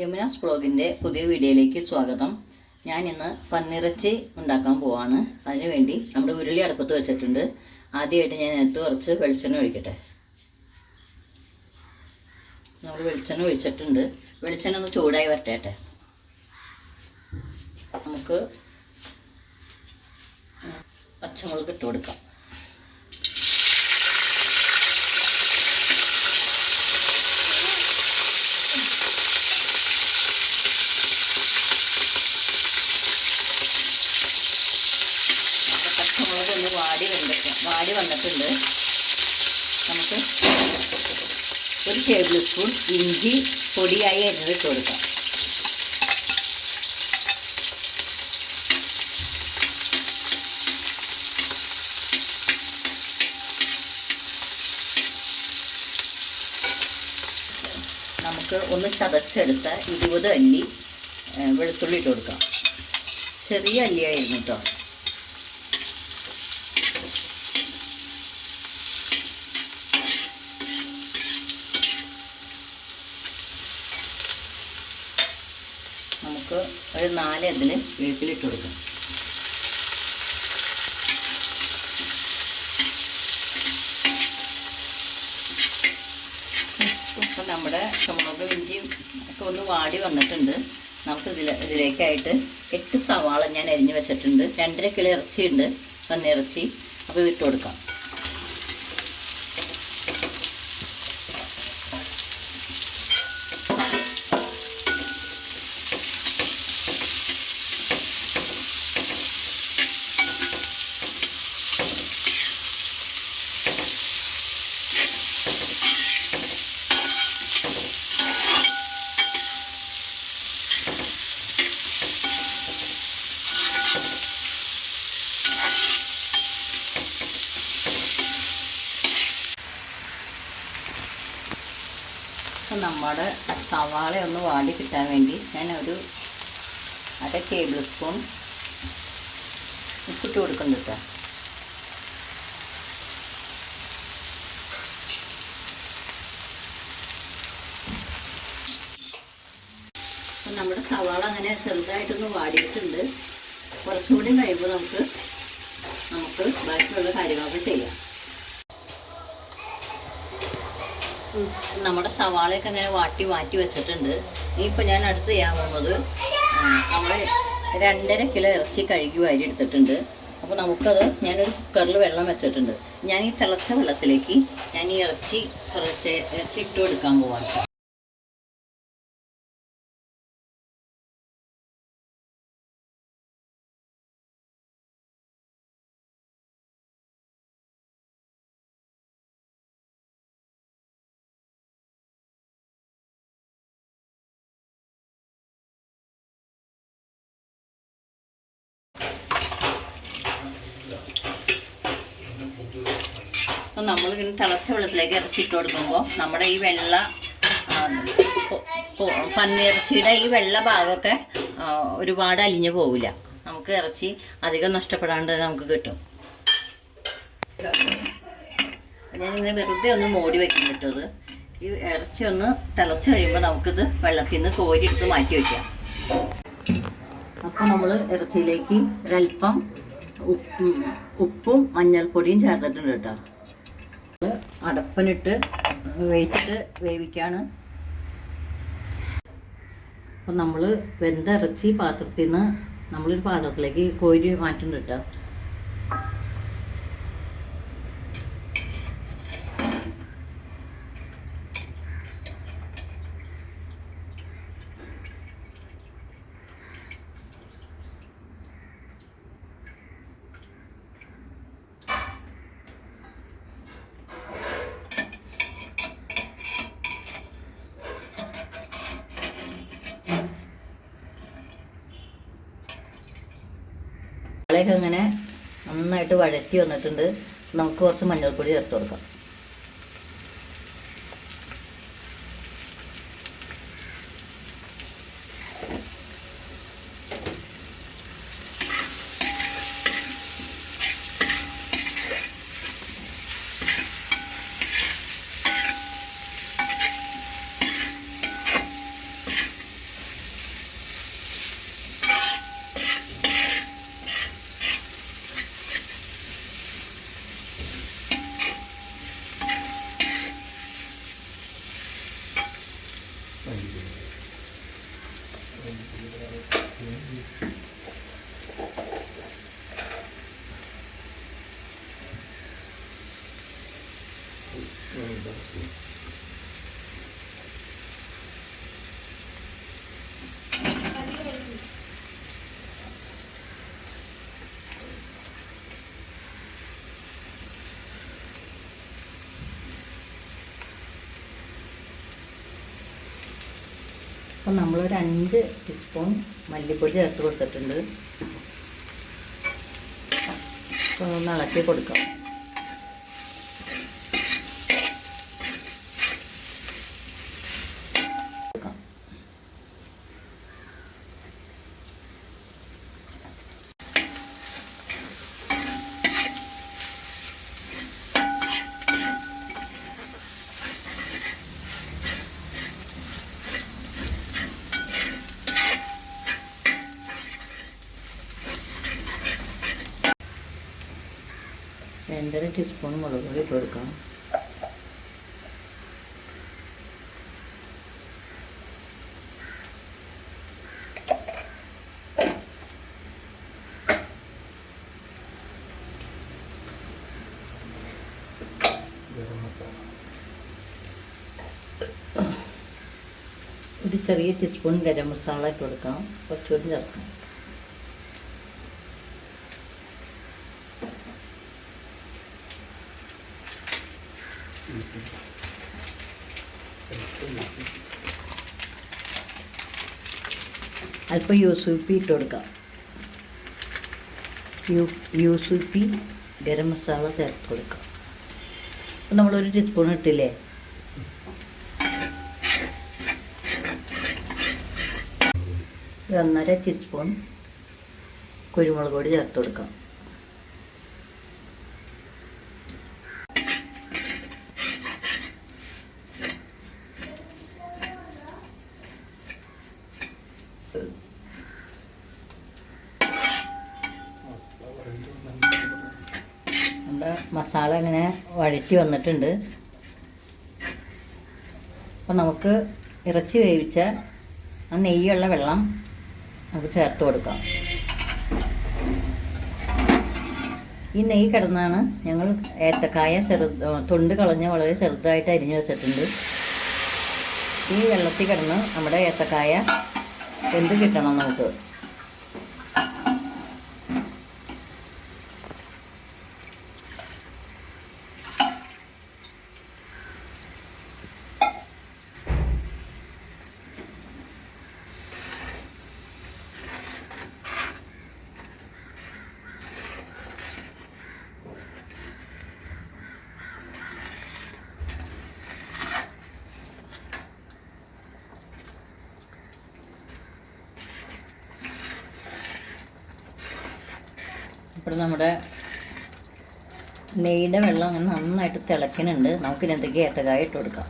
യമുനാസ് ബ്ലോഗിന്റെ പുതിയ വീഡിയോയിലേക്ക് സ്വാഗതം. ഞാൻ ഇന്ന് പന്നിറച്ചി ഉണ്ടാക്കാൻ പോവാണ്. അതിനുവേണ്ടി നമ്മുടെ ഉരുളി അടുപ്പത്ത് വെച്ചിട്ടുണ്ട്. ആദ്യമായിട്ട് ഞാൻ എടുത്ത് കുറച്ച് വെളിച്ചെണ്ണ ഒഴിക്കട്ടെ. നമ്മൾ വെളിച്ചെണ്ണ ഒഴിച്ചിട്ടുണ്ട്. വെളിച്ചെണ്ണ ഒന്ന് ചൂടായി വരട്ടെ നമുക്ക് പച്ചമുളക് ഇട്ട് കൊടുക്കാം നമ്മുടെ പച്ചമുളക് ഒന്ന് വാടി വന്നിട്ട് വാടി വന്നിട്ടുണ്ട്. നമുക്ക് ഒരു ടേബിൾ സ്പൂൺ ഇഞ്ചി പൊടിയായി അരിഞ്ഞിട്ട് കൊടുക്കാം. നമുക്ക് ഒന്ന് ചതച്ചെടുത്ത ഇരുപത് അല്ലി വെളുത്തുള്ളി ഇട്ട് കൊടുക്കാം. ചെറിയ അല്ലിയായിരുന്നു കേട്ടോ നമുക്ക് ഒരു നാല് അതിന് വേപ്പിലിട്ട് കൊടുക്കാം. ഇപ്പം നമ്മുടെ ചുമളകും ഇഞ്ചിയും ഒക്കെ ഒന്ന് വാടി വന്നിട്ടുണ്ട്. നമുക്ക് ഇതിൽ ഇതിലേക്കായിട്ട് എട്ട് സവാള ഞാൻ അരിഞ്ഞു വെച്ചിട്ടുണ്ട്. രണ്ടര കിലോ ഇറച്ചിയുണ്ട്. വന്നിറച്ചി അപ്പോൾ ഇതിട്ട് കൊടുക്കാം. അപ്പം നമ്മുടെ സവാള ഒന്ന് വാടി കിട്ടാൻ വേണ്ടി ഞാൻ ഒരു അര ടേബിൾ സ്പൂൺ ഉപ്പിട്ട് കൊടുക്കുന്നുണ്ട് കേട്ടോ. അപ്പം നമ്മുടെ സവാള അങ്ങനെ ചെറുതായിട്ടൊന്ന് വാടിയിട്ടുണ്ട്. കുറച്ചുകൂടി കഴിയുമ്പോൾ നമുക്ക് നമുക്ക് ബാക്കിയുള്ള കാര്യങ്ങളൊക്കെ ചെയ്യാം. നമ്മുടെ സവാളയൊക്കെ ഇങ്ങനെ വാട്ടി മാറ്റി വെച്ചിട്ടുണ്ട്. ഇനിയിപ്പോൾ ഞാൻ അടുത്ത് ചെയ്യാൻ പോകുന്നത് നമ്മൾ രണ്ടര കിലോ ഇറച്ചി കഴുകി വാരി എടുത്തിട്ടുണ്ട്. അപ്പോൾ നമുക്കത് ഞാനൊരു കുക്കറിൽ വെള്ളം വെച്ചിട്ടുണ്ട്. ഞാൻ ഈ തിളച്ച വെള്ളത്തിലേക്ക് ഞാൻ ഈ ഇറച്ചി കുറച്ച് ഇറച്ചി ഇട്ട് കൊടുക്കാൻ പോവാണ്. അപ്പം നമ്മളിങ്ങനെ തിളച്ച വെള്ളത്തിലേക്ക് ഇറച്ചി ഇട്ട് കൊടുക്കുമ്പോൾ നമ്മുടെ ഈ വെള്ള പന്നിയിറച്ചിയുടെ ഈ വെള്ള ഭാഗമൊക്കെ ഒരുപാട് അലിഞ്ഞു പോവില്ല. നമുക്ക് ഇറച്ചി അധികം നഷ്ടപ്പെടാണ്ട് നമുക്ക് കിട്ടും. ഇന്ന് വെറുതെ ഒന്ന് മൂടി വെക്കും പറ്റുമത് ഈ ഇറച്ചി ഒന്ന് തിളച്ച് കഴിയുമ്പോൾ നമുക്കിത് വെള്ളത്തിൽ നിന്ന് കോരിയെടുത്ത് മാറ്റി വയ്ക്കാം അപ്പോൾ നമ്മൾ ഇറച്ചിയിലേക്ക് ഒരൽപ്പം ഉപ്പും മഞ്ഞൾപ്പൊടിയും ചേർത്തിട്ടുണ്ട് കേട്ടോ. അടപ്പനിട്ട് വെയിറ്റിട്ട് വേവിക്കുകയാണ് അപ്പം നമ്മൾ വെന്ത ഇറച്ചി പാത്രത്തിൽ നിന്ന് നമ്മളൊരു പാത്രത്തിലേക്ക് കോരി മാറ്റുന്നുണ്ട് കേട്ടോ സവാളയൊക്കെ ഇങ്ങനെ നന്നായിട്ട് വഴറ്റി വന്നിട്ടുണ്ട്. നമുക്ക് കുറച്ച് മഞ്ഞൾപ്പൊടി ചേർത്ത് കൊടുക്കാം. അപ്പം നമ്മളൊരു അഞ്ച് ടീസ്പൂൺ മല്ലിപ്പൊടി ചേർത്ത് കൊടുത്തിട്ടുണ്ട് ഒന്ന് ഇളക്കി കൊടുക്കാം. രണ്ടര ടീസ്പൂൺ മുളക് പൊടി ഇട്ട് കൊടുക്കണം ഒരു ചെറിയ ടീസ്പൂൺ ഗരം മസാല ഇട്ട് കൊടുക്കാം. കുറച്ചുകൂടി ചേർക്കാം. അല്പം യൂസുപ്പി ഇട്ട് കൊടുക്കാം. യു യൂസുപ്പി ഗരം മസാല ചേർത്ത് കൊടുക്കാം. അപ്പം നമ്മളൊരു ടീസ്പൂൺ ഇട്ടില്ലേ? ഒരു ഒന്നര ടീസ്പൂൺ കുരുമുളക് പൊടി ചേർത്ത് കൊടുക്കാം നമ്മുടെ മസാല ഇങ്ങനെ വഴറ്റി വന്നിട്ടുണ്ട്. അപ്പോൾ നമുക്ക് ഇറച്ചി വേവിച്ച ആ നെയ്യുള്ള വെള്ളം നമുക്ക് ചേർത്ത് കൊടുക്കാം. ഈ നെയ്യ് കിടന്നാണ് ഞങ്ങൾ ഏത്തക്കായ ചെറു തൊണ്ട് കളഞ്ഞ് വളരെ ചെറുതായിട്ട് അരിഞ്ഞു വെച്ചിട്ടുണ്ട്. ഈ വെള്ളത്തിൽ കിടന്ന് നമ്മുടെ ഏത്തക്കായ എന്ത് കിട്ടണം നമുക്ക്? ഇപ്പോൾ നമ്മുടെ നെയ്യുടെ വെള്ളം നന്നായിട്ട് തിളക്കുന്നുണ്ട് നമുക്കിനെന്തൊക്കെ ഏത്തക്കായ ഇട്ട് കൊടുക്കാം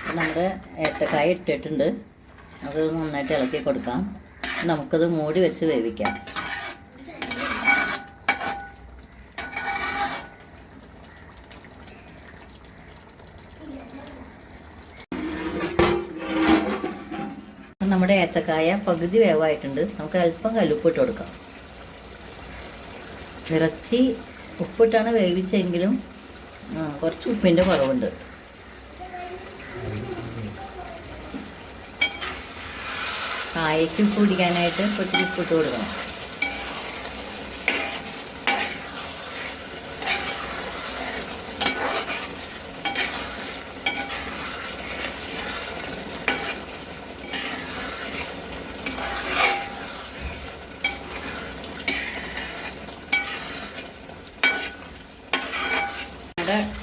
അപ്പോൾ നമ്മുടെ ഏത്തക്കായ ഇട്ടിട്ടുണ്ട്. അത് നന്നായിട്ട് ഇളക്കി കൊടുക്കാം. നമുക്കത് മൂടി വെച്ച് വേവിക്കാം. നമ്മുടെ ഏത്തക്കായ പകുതി വേവായിട്ടുണ്ട്. നമുക്ക് അല്പം കല്ലുപ്പിട്ട് കൊടുക്കാം. ഇറച്ചി ഉപ്പിട്ടാണ് വേവിച്ചെങ്കിലും കുറച്ച് ഉപ്പിന്റെ കുറവുണ്ട്. കായയ്ക്ക് ഉപ്പ് പിടിക്കാനായിട്ട് കുറച്ച് ഉപ്പിട്ട് കൊടുക്കണം.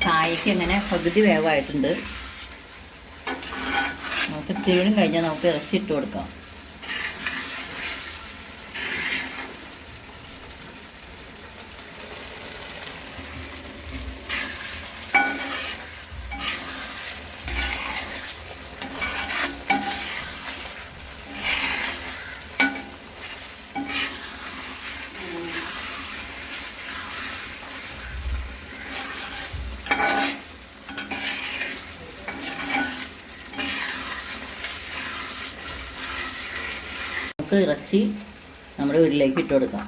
കായ്ക്ക് അങ്ങനെ പകുതി വേവായിട്ടുണ്ട്. നമുക്ക് തീരും കഴിഞ്ഞാൽ നമുക്ക് ഇറച്ചി ഇട്ട് കൊടുക്കാം. നമുക്ക് ഇറച്ചി നമ്മുടെ വീട്ടിലേക്ക് ഇട്ട് കൊടുക്കാം.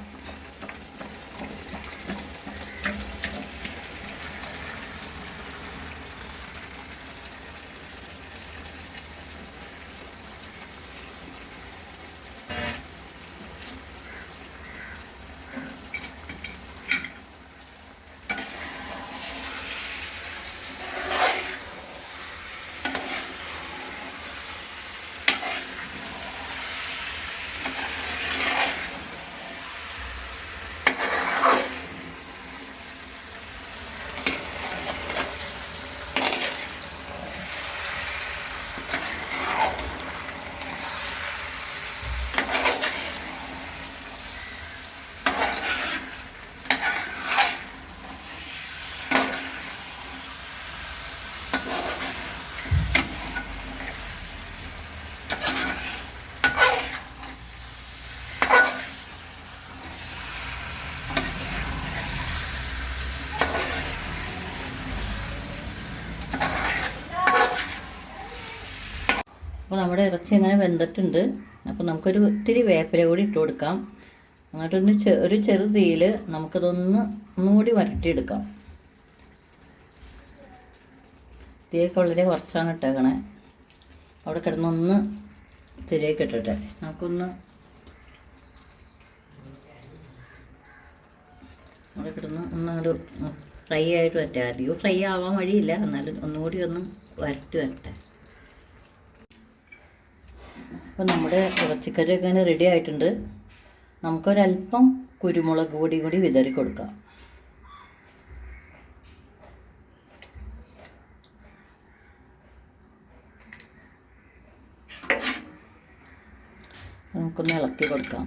അപ്പോൾ നമ്മുടെ ഇറച്ചി ഇങ്ങനെ വെന്തിട്ടുണ്ട്. അപ്പോൾ നമുക്കൊരു ഒത്തിരി വേപ്പില കൂടി ഇട്ട് കൊടുക്കാം. എന്നിട്ടൊന്ന് ചെ- ഒരു ചെറു തീയിൽ നമുക്കതൊന്ന് ഒന്നുകൂടി വരട്ടിയെടുക്കാം. തീയൊക്കെ വളരെ കുറച്ചാണ് ഇട്ടേക്കണേ. അവിടെ കിടന്നൊന്ന് തിരിയൊക്കെ ഇട്ടിട്ടെ. നമുക്കൊന്ന് അവിടെ കിടന്ന് ഒന്നൊരു ഫ്രൈ ആയിട്ട് വരട്ടെ. അധികം ഫ്രൈ ആവാൻ വഴിയില്ല. എന്നാലും ഒന്നുകൂടി ഒന്ന് വരട്ടി വരട്ടെ. അപ്പോൾ നമ്മുടെ ഇറച്ചിക്കറി ഇങ്ങനെ റെഡി ആയിട്ടുണ്ട്. നമുക്കൊരല്പം കുരുമുളക് പൊടി കൂടി വിതറി കൊടുക്കാം. നമുക്കൊന്ന് ഇളക്കി കൊടുക്കാം.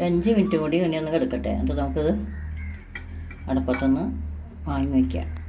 ഒരു അഞ്ച് മിനിറ്റ് കൂടി ഇനി ഒന്ന് കിടക്കട്ടെ. എന്നിട്ട് നമുക്കിത് അടപ്പത്തൊന്ന് വാങ്ങി വയ്ക്കാം.